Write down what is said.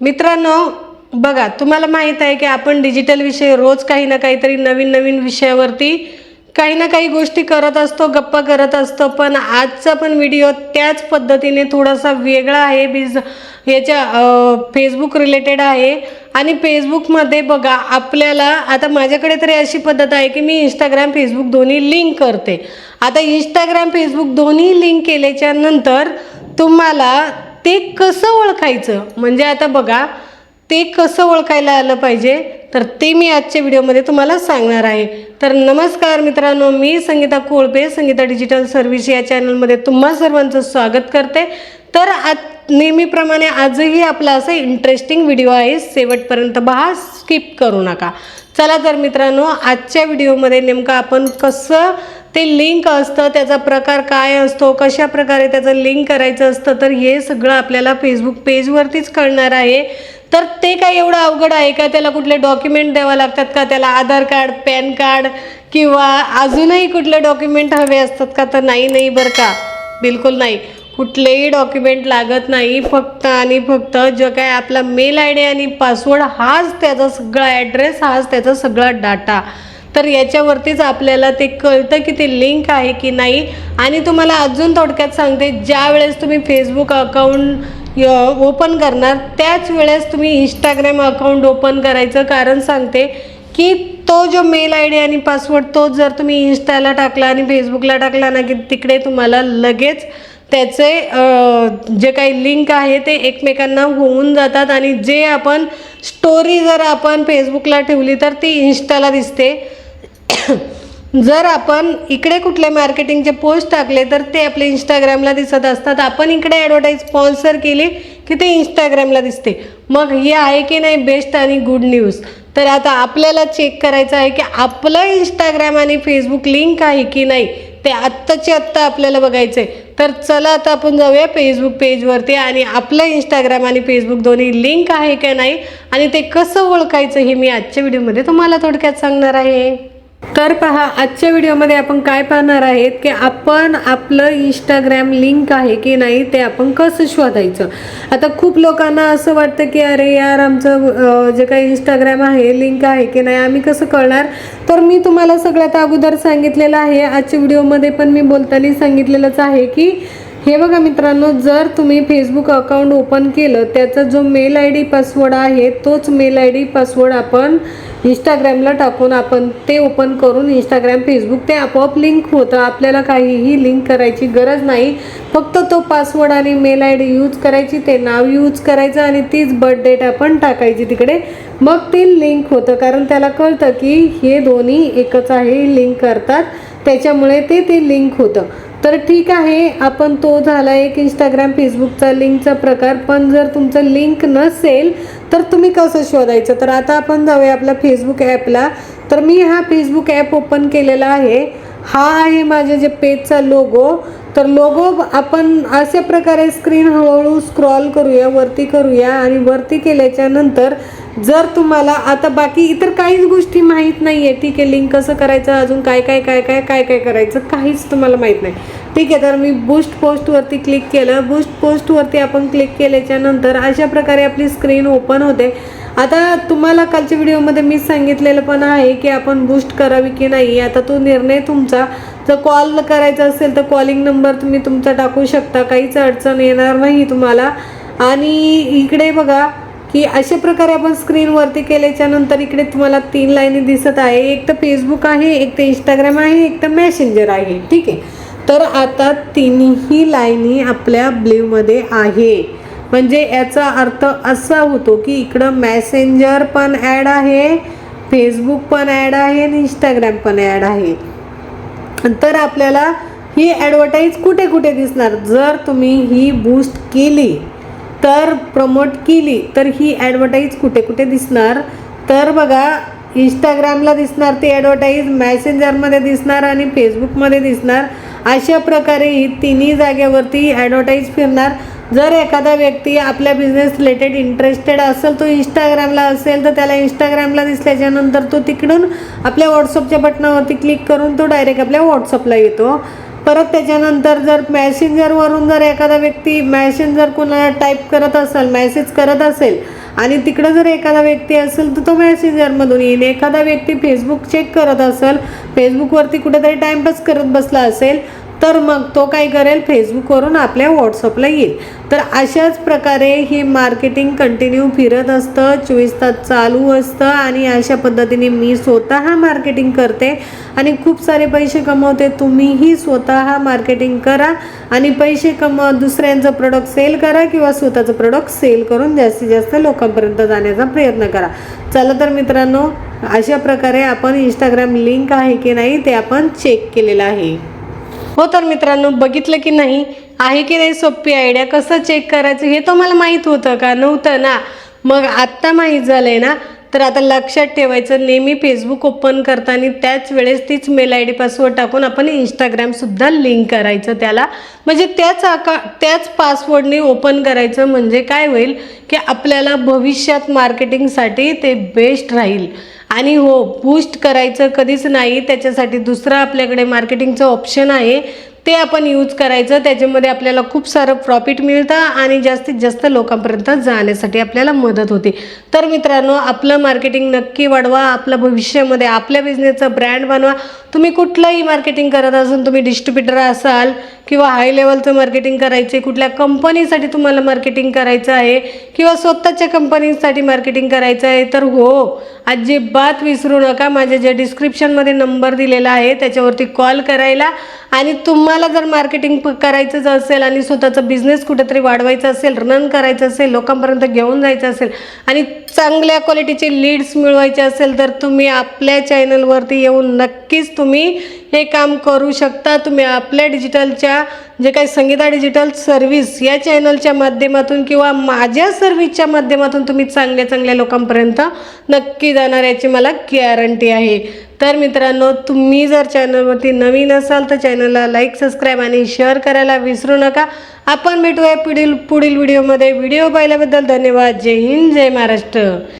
मित्रांनो बघा तुम्हाला माहीत आहे की आपण डिजिटल विषय रोज काही ना काहीतरी नवीन नवीन विषयावरती काही ना काही गोष्टी करत असतो गप्पा करत असतो पण आजचा पण व्हिडिओ त्याच पद्धतीने थोडासा वेगळा आहे. बिज याच्या फेसबुक रिलेटेड आहे. आणि फेसबुकमध्ये बघा आपल्याला आता माझ्याकडे तरी अशी पद्धत आहे की मी इंस्टाग्राम फेसबुक दोन्ही लिंक करते. आता इंस्टाग्राम फेसबुक दोन्ही लिंक केल्याच्यानंतर तुम्हाला ते कसं ओळखायचं? म्हणजे आता बघा ते कसं ओळखायला आलं पाहिजे? तर ते मी आजच्या व्हिडिओमध्ये तुम्हाला सांगणार आहे. तर नमस्कार मित्रांनो मी संगीता कोळपे संगीता डिजिटल सर्व्हिस या चॅनलमध्ये तुम्हा सर्वांचं स्वागत करते. तर आज नेहमीप्रमाणे आजही आपला असं इंटरेस्टिंग व्हिडिओ आहे. शेवटपर्यंत पहा स्किप करू नका. चला तर मित्रांनो आजच्या व्हिडिओमध्ये नेमकं आपण कसं ते लिंक असतं त्याचा प्रकार काय असतो कशा प्रकारे त्याचं लिंक करायचं असतं तर हे सगळं आपल्याला फेसबुक पेजवरतीच कळणार आहे. तर ते काय एवढं अवघड आहे का? त्याला कुठले डॉक्युमेंट द्यावं लागतात का? त्याला आधार कार्ड पॅन कार्ड किंवा अजूनही कुठले डॉक्युमेंट हवे असतात का? तर नाही नाही बरं का. बिलकुल नाही. कुठलेही डॉक्युमेंट लागत नाही. फक्त आणि फक्त जो काय आपला मेल आय डी आणि पासवर्ड हाच त्याचा सगळा ॲड्रेस हाच त्याचा सगळा डाटा तर याच्यावरतीच आपल्याला ते कळतं की ते लिंक आहे की नाही. आणि तुम्हाला अजून थोडक्यात सांगते ज्या वेळेस तुम्ही फेसबुक अकाउंट ओपन करणार त्याच वेळेस तुम्ही इंस्टाग्राम अकाउंट ओपन करायचं कारण सांगते की तो जो मेल आय डी आणि पासवर्ड तो जर तुम्ही इंस्टाला टाकला आणि फेसबुकला टाकला ना की तिकडे तुम्हाला लगेच त्याचे जे काही लिंक आहे ते एकमेकांना होऊन जातात. आणि जे आपण स्टोरी जर आपण फेसबुकला ठेवली तर ती इंस्टाला दिसते. जर आपण इकडे कुठले मार्केटिंगचे पोस्ट टाकले तर ते आपले इंस्टाग्रामला दिसत असतात. आपण इकडे ॲडव्हर्टाईज स्पॉन्सर केली की ते इंस्टाग्रामला दिसते. मग हे आहे की नाही बेस्ट आणि गुड न्यूज तर आता आपल्याला चेक करायचं आहे की आपलं इंस्टाग्राम आणि फेसबुक लिंक आहे की नाही ते आत्ताचे आत्ता आपल्याला बघायचं आहे तर चला आता आपण जाऊया फेसबुक पेजवरती आणि आपलं इंस्टाग्राम आणि फेसबुक दोन्ही लिंक आहे का नाही आणि ते कसं ओळखायचं हे मी आजच्या व्हिडिओमध्ये तुम्हाला थोडक्यात सांगणार आहे. तर पहा आजच्या व्हिडिओमध्ये आपण काय पाहणार आहेत की आपण आपलं इंस्टाग्राम लिंक आहे की नाही ते आपण कसं शोधायचं? आता खूप लोकांना असं वाटतं की अरे यार आमचं जे काही इंस्टाग्राम आहे लिंक आहे की नाही आम्ही कसं कळणार? तर मी तुम्हाला सगळ्यात अगोदर सांगितलेलं आहे आजच्या व्हिडिओमध्ये पण मी बोलताना सांगितलेलंच आहे की हे बघा मित्रांनो जर तुम्ही फेसबुक अकाउंट ओपन केलं त्याचा जो मेल आय डी पासवर्ड आहे तोच मेल आय डी पासवर्ड आपण इंस्टाग्रामला टाकून आपण ते ओपन करून इंस्टाग्राम फेसबुक ते आपोआप लिंक होतं. आपल्याला काहीही लिंक करायची गरज नाही. फक्त तो पासवर्ड आणि मेल आय डी यूज करायची ते नाव यूज करायचं आणि तीच बर्थ डेट आपण टाकायची तिकडे. मग ते लिंक होतं. कारण त्याला कळतं की हे दोन्ही एकच आहे लिंक करतात. त्याच्यामुळे ते ते लिंक होतं. तर ठीक आहे आपण तो झाला एक इंस्टाग्राम फेसबुकचा लिंकचा प्रकार. पण जर तुमचं लिंक नसेल तर तुम्ही कसं शोधायचं? तर आता आपण जाऊया आपल्या फेसबुक ॲपला तर मी हा फेसबुक ॲप ओपन केलेला आहे. हा आहे माझ्या जे पेजचा लोगो तर लोगो आपण अशा प्रकारे स्क्रीन हळूहळू स्क्रॉल करूया वरती करूया. आणि वरती केल्याच्यानंतर जर तुम्हाला आता बाकी इतर काहीच गोष्टी माहीत नाही आहे ठीक आहे लिंक कसं करायचं अजून काय काय काय काय काय काय करायचं काहीच तुम्हाला माहीत नाही. ठीक आहे तर मी बूस्ट पोस्टवरती क्लिक केलं. बूस्ट पोस्टवरती आपण क्लिक केल्याच्यानंतर अशा प्रकारे आपली स्क्रीन ओपन होते. आता तुम्हाला कालच्या व्हिडिओमध्ये मी सांगितलेलं पण आहे की आपण बूस्ट करावी की नाही. आता तो निर्णय तुमचा जर कॉल करायचा असेल तर कॉलिंग नंबर तुम्ही तुमचा टाकू शकता. काहीच अडचण येणार नाही तुम्हाला. आणि इकडे बघा की अशा प्रकारे आपण स्क्रीनवरती केल्याच्यानंतर इकडे तुम्हाला तीन लाईनी दिसत आहे. एक तर फेसबुक आहे एक तर इंस्टाग्राम आहे एक तर मॅसेंजर आहे. ठीक आहे? तर आता तिन्ही लाईनी आपल्या ब्ल्यूमध्ये आहे. म्हणजे याचा अर्थ असा होतो की इकडं मॅसेंजर पण ॲड आहे फेसबुक पण ॲड आहे आणि इंस्टाग्राम पण ॲड आहे. तर आपल्याला ही ॲडव्हर्टाईज कुठे कुठे दिसणार? जर तुम्ही ही बूस्ट केली तर प्रमोट केली तर ही ॲडव्हर्टाईज कुठे कुठे दिसणार? तर बघा इंस्टाग्रामला दिसणार ती ॲडव्हर्टाईज मॅसेंजरमध्ये दिसणार आणि फेसबुकमध्ये दिसणार. अशा प्रकारे ही तिन्ही जागेवरती ॲडव्हर्टाईज फिरणार. जर एखादा व्यक्ती आपल्या बिझनेस रिलेटेड इंटरेस्टेड असेल तो इंस्टाग्रामला असेल तर त्याला इंस्टाग्रामला दिसल्याच्यानंतर तो तिकडून आपल्या व्हॉट्सअपच्या बटनावरती क्लिक करून तो डायरेक्ट आपल्या व्हॉट्सअपला येतो. परत त्याच्यानंतर जर मॅसेंजरवरून जर एखादा व्यक्ती मॅसेंजर कोणाला टाईप करत असेल मेसेज करत असेल आणि तिकडं जर एखादा व्यक्ती असेल तर तो मॅसेंजरमधून येईल. एखादा व्यक्ती फेसबुक चेक करत असेल फेसबुकवरती कुठेतरी टाईमपास करत बसला असेल तर मग तो काय करेल? फेसबुकवरून आपल्या व्हॉट्सअपला येईल. तर अशाच प्रकारे हे मार्केटिंग कंटिन्यू फिरत असतं चोवीस तास चालू असतं आणि अशा पद्धतीने मी स्वतः मार्केटिंग करते आणि खूप सारे पैसे कमवते. तुम्हीही स्वतः मार्केटिंग करा आणि पैसे कमव दुसऱ्यांचं प्रोडक्ट सेल करा किंवा स्वतःचं प्रोडक्ट सेल करून जास्तीत जास्त लोकांपर्यंत जाण्याचा प्रयत्न करा. चला तर मित्रांनो अशा प्रकारे आपण इंस्टाग्राम लिंक आहे की नाही ते आपण चेक केलेलं आहे. हो तर मित्रांनो बघितलं की नाही? आहे की नाही सोपी आयडिया कसं चेक करायचं हे तुम्हाला माहीत होतं का नव्हतं ना? मग आत्ता माहीत झालं आहे ना? तर आता लक्षात ठेवायचं नेहमी फेसबुक ओपन करताना त्याच वेळेस तीच मेल आय डी पासवर्ड टाकून आपण इंस्टाग्रामसुद्धा लिंक करायचं त्याला. म्हणजे त्याच अका त्याच पासवर्डने ओपन करायचं म्हणजे काय होईल की आपल्याला भविष्यात मार्केटिंगसाठी ते बेस्ट राहील. आणि हो बूस्ट करायचं कधीच नाही त्याच्यासाठी दुसरं आपल्याकडे मार्केटिंगचं ऑप्शन आहे. ते आपण यूज करायचं. त्याच्यामध्ये आपल्याला खूप सारं प्रॉफिट मिळतं आणि जास्तीत जास्त लोकांपर्यंत जाण्यासाठी आपल्याला मदत होते. तर मित्रांनो आपलं मार्केटिंग नक्की वाढवा. आपलं भविष्यामध्ये आपल्या बिझनेसचं ब्रँड बनवा. तुम्ही कुठलंही मार्केटिंग करत असून तुम्ही डिस्ट्रीब्युटर असाल किंवा हाय लेवलचं मार्केटिंग करायचे कुठल्या कंपनीसाठी तुम्हाला मार्केटिंग करायचं आहे किंवा स्वतःच्या कंपनीसाठी मार्केटिंग करायचं आहे तर हो अजिबात विसरू नका. माझ्या ज्या डिस्क्रिप्शनमध्ये नंबर दिलेला आहे त्याच्यावरती कॉल करायला. आणि तुम्हाला जर मार्केटिंग प- करायचंच असेल आणि स्वतःचा बिझनेस कुठेतरी वाढवायचा असेल रन करायचं असेल लोकांपर्यंत घेऊन जायचं असेल आणि चांगल्या क्वालिटीचे लीड्स मिळवायचे असेल तर तुम्ही आपल्या चॅनलवरती येऊन नक्कीच तुम्ही हे काम करू शकता. तुम्ही आपल्या डिजिटलच्या जे काही संगीता डिजिटल सर्व्हिस या चॅनलच्या माध्यमातून किंवा माझ्या सर्व्हिसच्या माध्यमातून तुम्ही चांगल्या चांगल्या लोकांपर्यंत नक्की जाणार याची मला गॅरंटी आहे. तर मित्रांनो तुम्ही जर चॅनलवरती नवीन असाल तर चॅनलला लाईक सबस्क्राईब आणि शेअर करायला विसरू नका. आपण भेटूया पुढील पुढील व्हिडिओमध्ये व्हिडिओ पाहिल्याबद्दल धन्यवाद. जय हिंद जय महाराष्ट्र.